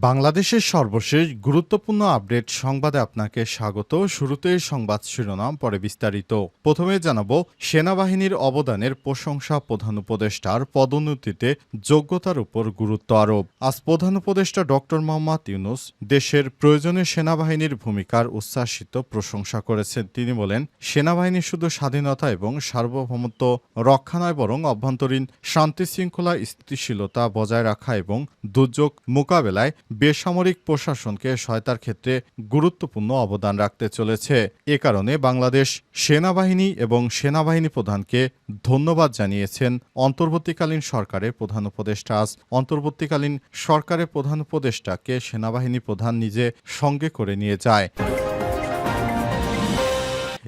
বাংলাদেশের সর্বশেষ গুরুত্বপূর্ণ আপডেট সংবাদে আপনাকে স্বাগত। শুরুতেই সংবাদ শিরোনাম, পরে বিস্তারিত। প্রথমে জানাব, সেনাবাহিনীর অবদানের প্রশংসা প্রধান উপদেষ্টার পদোন্নতিতে যোগ্যতার উপর গুরুত্ব আরোপ। আজ প্রধান উপদেষ্টা ডক্টর মোহাম্মদ ইউনুস দেশের প্রয়োজনে সেনাবাহিনীর ভূমিকার উচ্ছ্বাসিত প্রশংসা করেছেন। তিনি বলেন, সেনাবাহিনী শুধু স্বাধীনতা এবং সার্বভৌমত্ব রক্ষা নয়, বরং অভ্যন্তরীণ শান্তি শৃঙ্খলা স্থিতিশীলতা বজায় রাখা এবং দুর্যোগ মোকাবেলায় বেসামরিক প্রশাসনকে সহায়তার ক্ষেত্রে গুরুত্বপূর্ণ অবদান রাখতে চলেছে। এ কারণে বাংলাদেশ সেনাবাহিনী এবং সেনাবাহিনী প্রধানকে ধন্যবাদ জানিয়েছেন অন্তর্বর্তীকালীন সরকারের প্রধান উপদেষ্টা। আজ অন্তর্বর্তীকালীন সরকারের প্রধান উপদেষ্টাকে সেনাবাহিনী প্রধান নিজে সঙ্গে করে নিয়ে যায়।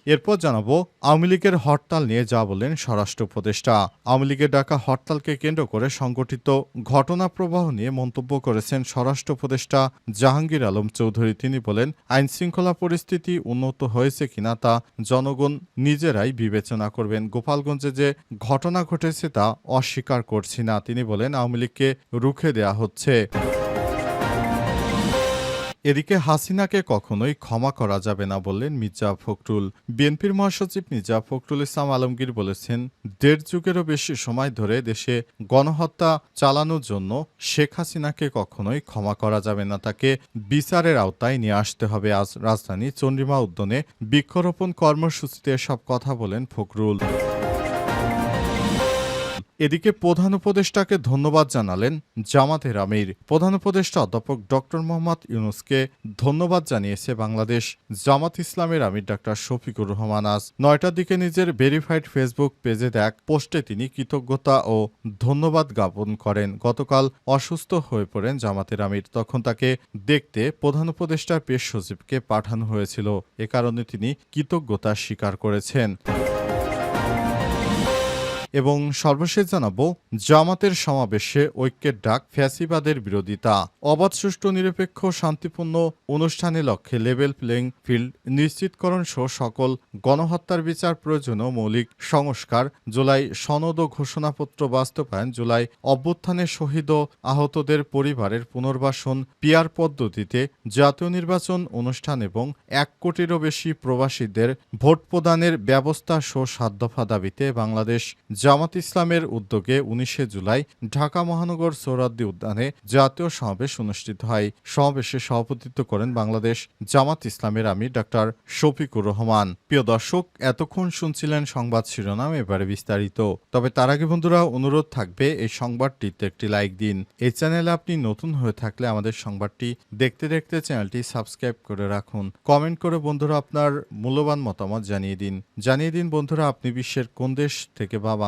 এরপর জানাব, আওয়ামী লীগের হরতাল নিয়ে যা বললেন স্বরাষ্ট্র উপদেষ্টা। আওয়ামী লীগের ডাকা হরতালকে কেন্দ্র করে সংগঠিত ঘটনা প্রবাহ নিয়ে মন্তব্য করেছেন স্বরাষ্ট্র উপদেষ্টা জাহাঙ্গীর আলম চৌধুরী। তিনি বলেন আইন শৃঙ্খলা পরিস্থিতি উন্নত হয়েছে কিনা তা জনগণ নিজেরাই বিবেচনা করবেন। গোপালগঞ্জে যে ঘটনা ঘটেছে তা অস্বীকার করছি না। তিনি বলেন, আওয়ামী লীগকে রুখে দেয়া হচ্ছে। এদিকে হাসিনাকে কখনোই ক্ষমা করা যাবে না বললেন মির্জা ফখরুল। বিএনপির মহাসচিব মির্জা ফখরুল ইসলাম আলমগীর বলেছেন, দেড় যুগেরও বেশি সময় ধরে দেশে গণহত্যা চালানোর জন্য শেখ হাসিনাকে কখনোই ক্ষমা করা যাবে না, তাকে বিচারের আওতায় নিয়ে আসতে হবে আজ রাজধানী চন্দ্রিমা উদ্যানে বৃক্ষরোপণ কর্মসূচিতে সব কথা বলেন ফখরুল। এদিকে প্রধান উপদেষ্টাকে ধন্যবাদ জানালেন জামাতের আমির। প্রধান উপদেষ্টা অধ্যাপক ডক্টর মোহাম্মদ ইউনুসকে ধন্যবাদ জানিয়েছে বাংলাদেশ জামাত ইসলামের আমির ডাক্তার শফিকুর রহমান। আজ নয়টার দিকে নিজের ভেরিফাইড ফেসবুক পেজে দেখ পোস্টে তিনি কৃতজ্ঞতা ও ধন্যবাদ জ্ঞাপন করেন। গতকাল অসুস্থ হয়ে পড়েন জামাতের আমির। তখন তাকে দেখতে প্রধান উপদেষ্টার পেশ সচিবকে পাঠানো হয়েছিল। এ কারণে তিনি কৃতজ্ঞতা স্বীকার করেছেন। এবং সর্বশেষ জানাব, জামাতের সমাবেশে ঐক্যের ডাক ফ্যাসিবাদের বিরোধিতা। অবাধ, সুষ্ঠু, নিরপেক্ষ, শান্তিপূর্ণ অনুষ্ঠানের লক্ষ্যে লেভেল প্লেইং ফিল্ড নিশ্চিতকরণ সহ সকল গণহত্যার বিচার প্রয়োজনীয় মৌলিক সংস্কার জুলাই সনদ ও ঘোষণাপত্র বাস্তবায়ন, জুলাই অভ্যুত্থানে শহীদ ও আহতদের পরিবারের পুনর্বাসন পিয়ার পদ্ধতিতে জাতীয় নির্বাচন অনুষ্ঠান এবং এক কোটিরও বেশি প্রবাসীদের ভোট প্রদানের ব্যবস্থা সহ সাত দফা দাবিতে বাংলাদেশ জামাত ইসলামের উদ্যোগে উনিশে জুলাই ঢাকা মহানগর সৌরাদ্দি উদ্যানে জাতীয় সমাবেশ অনুষ্ঠিত হয়। সমাবেশে সভাপতিত্ব করেন বাংলাদেশ জামাত ইসলামের আমির ডাক্তার শফিকুর রহমান। প্রিয় দর্শক, এতক্ষণ শুনছিলেন সংবাদ শিরোনাম, এবারে বিস্তারিত। তবে তার আগে বন্ধুরা, অনুরোধ থাকবে এই সংবাদটিতে একটি লাইক দিন। এই চ্যানেলে আপনি নতুন হয়ে থাকলে আমাদের সংবাদটি দেখতে দেখতে চ্যানেলটি সাবস্ক্রাইব করে রাখুন। কমেন্ট করে বন্ধুরা আপনার মূল্যবান মতামত জানিয়ে দিন। জানিয়ে দিন বন্ধুরা, আপনি বিশ্বের কোন দেশ থেকে বা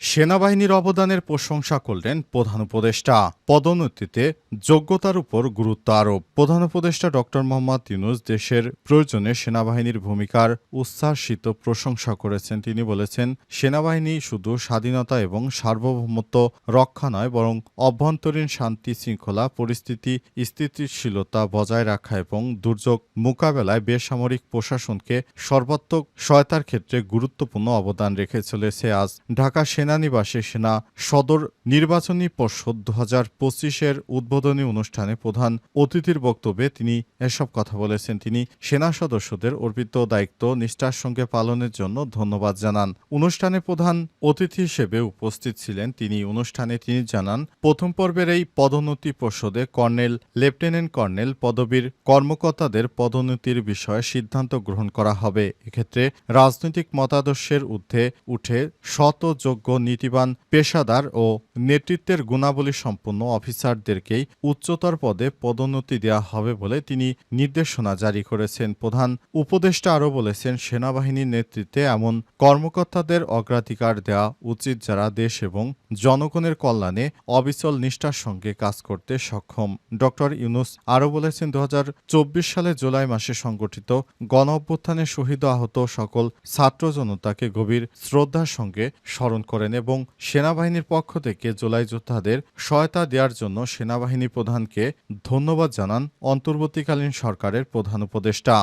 সেনাবাহিনীর অবদানের প্রশংসা করলেন প্রধান উপদেষ্টা। পদোন্নতিতে যোগ্যতার উপর গুরুত্ব আরোপ। প্রধান উপদেষ্টা ডক্টর মোহাম্মদ ইউনুস দেশের প্রয়োজনে সেনাবাহিনীর ভূমিকার উচ্ছ্বাসিত প্রশংসা করেছেন। তিনি বলেছেন, সেনাবাহিনী শুধু স্বাধীনতা এবং সার্বভৌমত্ব রক্ষা নয়, বরং অভ্যন্তরীণ শান্তি শৃঙ্খলা, পরিস্থিতি, স্থিতিশীলতা বজায় রাখা এবং দুর্যোগ মোকাবেলায় বেসামরিক প্রশাসনকে সর্বাত্মক সহায়তার ক্ষেত্রে গুরুত্বপূর্ণ অবদান রেখে চলেছে। আজ ঢাকা সেনানিবাসে সেনা সদর নির্বাচনী পর্ষদ দু হাজার পঁচিশের উদ্বোধনী অনুষ্ঠানে প্রধান অতিথির বক্তব্যে তিনি এসব কথা বলেছেন। তিনি সেনা সদস্যদের অর্পিত দায়িত্ব নিষ্ঠার সঙ্গে পালনের জন্য ধন্যবাদ জানান। অনুষ্ঠানে প্রধান অতিথি হিসেবে উপস্থিত ছিলেন। তিনি অনুষ্ঠানে তিনি জানান, প্রথম পর্বের এই পদোন্নতি পর্ষদে কর্নেল, লেফটেন্যান্ট কর্নেল পদবীর কর্মকর্তাদের পদোন্নতির বিষয়ে সিদ্ধান্ত গ্রহণ করা হবে। এক্ষেত্রে রাজনৈতিক মতাদর্শের ঊর্ধ্বে উঠে শত যোগ্য নীতিবান পেশাদার ও নেতৃত্বের গুণাবলী সম্পন্ন অফিসারদেরকেই উচ্চতর পদে পদোন্নতি দেওয়া হবে বলে তিনি নির্দেশনা জারি করেছেন। প্রধান উপদেষ্টা আরও বলেছেন, সেনাবাহিনীর নেতৃত্বে এমন কর্মকর্তাদের অগ্রাধিকার দেওয়া উচিত যারা দেশ এবং জনগণের কল্যাণে অবিচল নিষ্ঠার সঙ্গে কাজ করতে সক্ষম। ডক্টর ইউনুস আরও বলেছেন দু সালে জুলাই মাসে সংগঠিত গণ অভ্যুত্থানে শহীদ আহত সকল ছাত্র জনতাকে গভীর শ্রদ্ধার সঙ্গে স্মরণ করেন। এবং সেনাবাহিনীর পক্ষ থেকে জুলাই যোদ্ধাদের সহায়তা দেওয়ার জন্য সেনাবাহিনী প্রধানকে ধন্যবাদ জানান অন্তর্বর্তীকালীন সরকারের প্রধান উপদেষ্টা।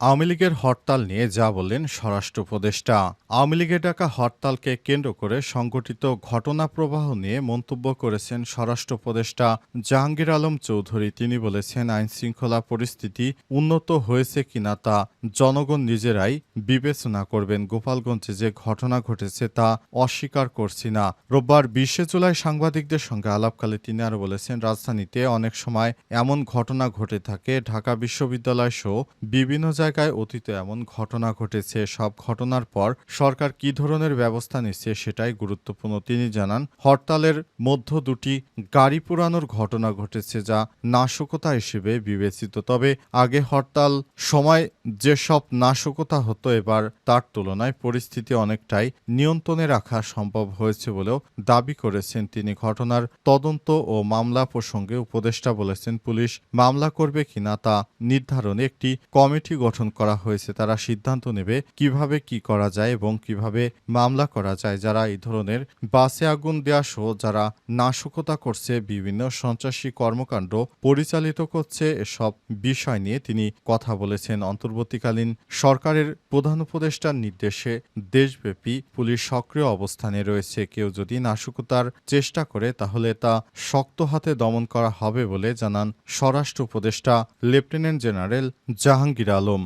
আওয়ামী লীগের হরতাল নিয়ে যা বললেন স্বরাষ্ট্র উপদেষ্টা। আওয়ামী লীগের ডাকা হরতালকে কেন্দ্র করে সংগঠিত ঘটনা প্রবাহ নিয়ে মন্তব্য করেছেন স্বরাষ্ট্র উপদেষ্টা। জাহাঙ্গীর আলম চৌধুরী, তিনি বলেছেন আইন শৃঙ্খলা পরিস্থিতি উন্নত হয়েছে কিনা তা জনগণ নিজেরাই বিবেচনা করবেন। গোপালগঞ্জে যে ঘটনা ঘটেছে তা অস্বীকার করছি না। রোববার বিশে জুলাই সাংবাদিকদের সঙ্গে আলাপকালে তিনি আরও বলেছেন, রাজধানীতে অনেক সময় এমন ঘটনা ঘটে থাকে। ঢাকা বিশ্ববিদ্যালয় সহ বিভিন্ন অতীতে এমন ঘটনা ঘটেছে, সব ঘটনার পর সরকার কি ধরনের ব্যবস্থা নিচ্ছে সেটাই গুরুত্বপূর্ণ। তিনি জানান, হরতালের মধ্য দুটি গাড়ি পোড়ানোর ঘটনা ঘটেছে যা নাশকতা হিসেবে বিবেচিত। তবে আগে হরতাল সময় যেসব নাশকতা হতো, এবার তার তুলনায় পরিস্থিতি অনেকটাই নিয়ন্ত্রণে রাখা সম্ভব হয়েছে বলেও দাবি করেছেন তিনি। ঘটনার তদন্ত ও মামলা প্রসঙ্গে উপদেষ্টা বলেছেন, পুলিশ মামলা করবে কিনা তা নির্ধারণে একটি কমিটি গঠন করা হয়েছে, তারা সিদ্ধান্ত নেবে কীভাবে কি করা যায় এবং কীভাবে মামলা করা যায়। যারা এই ধরনের বাসে আগুন দেওয়া সহ যারা নাশকতা করছে, বিভিন্ন সন্ত্রাসী কর্মকাণ্ড পরিচালিত করছে, এসব বিষয় নিয়ে তিনি কথা বলেছেন। অন্তর্বর্তীকালীন সরকারের প্রধান উপদেষ্টার নির্দেশে দেশব্যাপী পুলিশ সক্রিয় অবস্থানে রয়েছে। কেউ যদি নাশকতার চেষ্টা করে, তাহলে তা শক্ত হাতে দমন করা হবে বলে জানান স্বরাষ্ট্র উপদেষ্টা লেফটেন্যান্ট জেনারেল জাহাঙ্গীর আলম।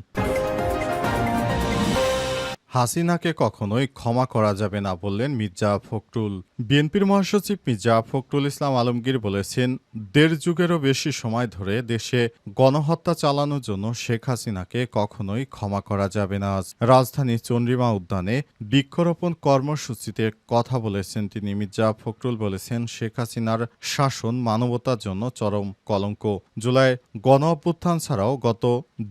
হাসিনাকে কখনোই ক্ষমা করা যাবে না বললেন মির্জা ফখরুল। বিএনপির মহাসচিব মির্জা ফখরুল ইসলাম আলমগীর বলেছেন, দেড় যুগেরও বেশি সময় ধরে দেশে গণহত্যা চালানোর জন্য শেখ হাসিনাকে কখনোই ক্ষমা করা যাবে না। আজ রাজধানীর চন্দ্রিমা উদ্যানে বৃক্ষরোপণ কর্মসূচিতে কথা বলেছেন তিনি। মির্জা ফখরুল বলেছেন, শেখ হাসিনার শাসন মানবতার জন্য চরম কলঙ্ক। জুলাই গণ অভ্যুত্থান ছাড়াও গত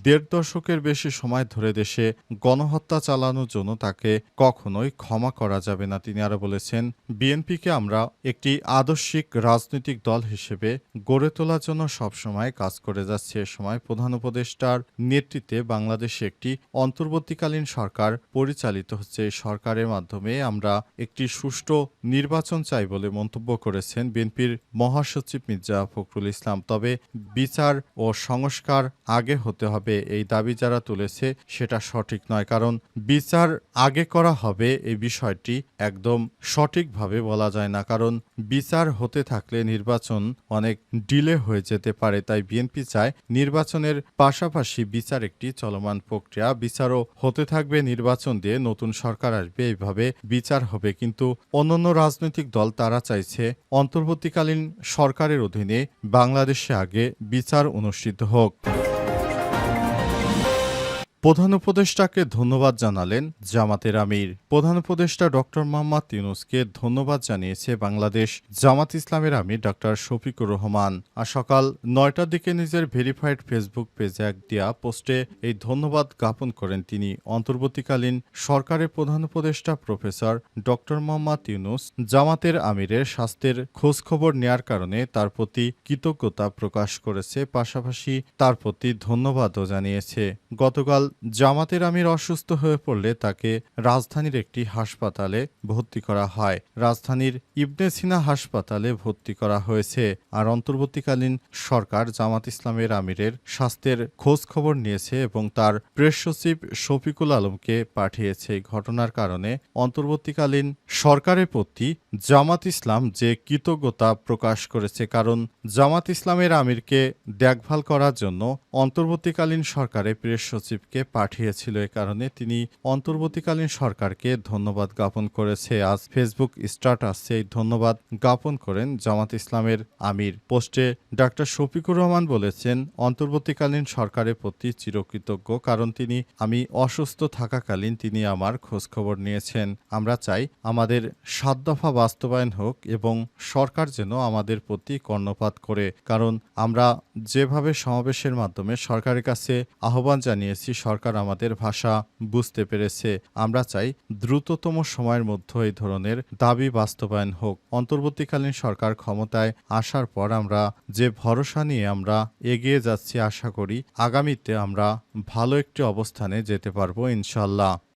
দেড় দশকের বেশি সময় ধরে দেশে গণহত্যা চালানোর জন্য তাকে কখনোই ক্ষমা করা যাবে না, তিনি আরও বলেছেন, বিএনপিকে আমরা একটি আদর্শিক রাজনৈতিক দল হিসেবে গড়ে তোলার জন্য সবসময় কাজ করে যাচ্ছে। এ সময় প্রধান উপদেষ্টার নেতৃত্বে বাংলাদেশে একটি অন্তর্বর্তীকালীন সরকার পরিচালিত হচ্ছে। সরকারের মাধ্যমে আমরা একটি সুষ্ঠু নির্বাচন চাই বলে মন্তব্য করেছেন বিএনপির মহাসচিব মির্জা ফখরুল ইসলাম। তবে বিচার ও সংস্কার আগে হতে হবে, এই দাবি যারা তুলেছে সেটা সঠিক নয়, কারণ বিচার আগে করা হবে এই বিষয়টি একদম সঠিকভাবে বলা যায় না, কারণ বিচার হতে থাকলে নির্বাচন অনেক ডিলে হয়ে যেতে পারে, তাই বিএনপি চায় নির্বাচনের পাশাপাশি বিচার একটি চলমান প্রক্রিয়া। বিচারও হতে থাকবে, নির্বাচন দিয়ে নতুন সরকার আসবে এইভাবে বিচার হবে, কিন্তু অন্যান্য রাজনৈতিক দল তারা চাইছে অন্তর্বর্তীকালীন সরকারের অধীনে বাংলাদেশে আগে বিচার অনুষ্ঠিত হোক। প্রধান উপদেষ্টাকে ধন্যবাদ জানালেন জামাতের আমির। প্রধান উপদেষ্টা ডক্টর মোহাম্মদ ইউনুসকে ধন্যবাদ জানিয়েছে বাংলাদেশ জামাত ইসলামের আমির ডক্টর শফিকুর রহমান। আর সকাল নয়টার দিকে নিজের ভেরিফাইড ফেসবুক পেজে এক দেয়া পোস্টে এই ধন্যবাদ জ্ঞাপন করেন তিনি। অন্তর্বর্তীকালীন সরকারের প্রধান উপদেষ্টা প্রফেসর ডক্টর মোহাম্মদ ইউনুস জামাতের আমিরের স্বাস্থ্যের খোঁজখবর নেয়ার কারণে তার প্রতি কৃতজ্ঞতা প্রকাশ করেছে। পাশাপাশি তার প্রতি ধন্যবাদও জানিয়েছে। গতকাল জামাতের আমির অসুস্থ হয়ে পড়লে তাকে রাজধানীর একটি হাসপাতালে ভর্তি করা হয়। রাজধানীর ইবনে সিনা হাসপাতালে ভর্তি করা হয়েছে। আর অন্তর্বর্তীকালীন সরকার জামাত ইসলামের আমিরের স্বাস্থ্যের খোঁজ খবর নিয়েছে এবং তার প্রেস সচিব শফিকুল আলমকে পাঠিয়েছে। ঘটনার কারণে অন্তর্বর্তীকালীন সরকারের প্রতি জামাত ইসলাম যে কৃতজ্ঞতা প্রকাশ করেছে, কারণ জামাত ইসলামের আমিরকে দেখভাল করার জন্য অন্তর্বর্তীকালীন সরকারে প্রেস সচিবকে পাঠিয়েছিল এ কারণে তিনি অন্তর্বর্তীকালীন সরকারকে ধন্যবাদ জ্ঞাপন করেছে। আজ ফেসবুক স্ট্যাটাসে এই ধন্যবাদ জ্ঞাপন করেন জামাত ইসলামের আমির। পোস্টে ডাক্তার শফিকুর রহমান বলেছেন, অন্তর্বর্তীকালীন সরকারের প্রতি চিরকৃতজ্ঞ, কারণ তিনি, আমি অসুস্থ থাকাকালীন তিনি আমার খোঁজখবর নিয়েছেন। আমরা চাই আমাদের সাত দফা বাস্তবায়ন হোক এবং সরকার যেন আমাদের প্রতি কর্ণপাত করে। কারণ আমরা যেভাবে সমাবেশের মাধ্যমে সরকারের কাছে আহ্বান জানিয়েছি সরকার আমাদের ভাষা বুঝতে পেরেছে। আমরা চাই দ্রুততম সময়ের মধ্যে এই ধরনের দাবি বাস্তবায়ন হোক। অন্তর্বর্তীকালীন সরকার ক্ষমতায় আসার পর আমরা যে ভরসা নিয়ে আমরা এগিয়ে যাচ্ছি, আশা করি আগামীতে আমরা ভালো একটি অবস্থানে যেতে পারব ইনশাল্লাহ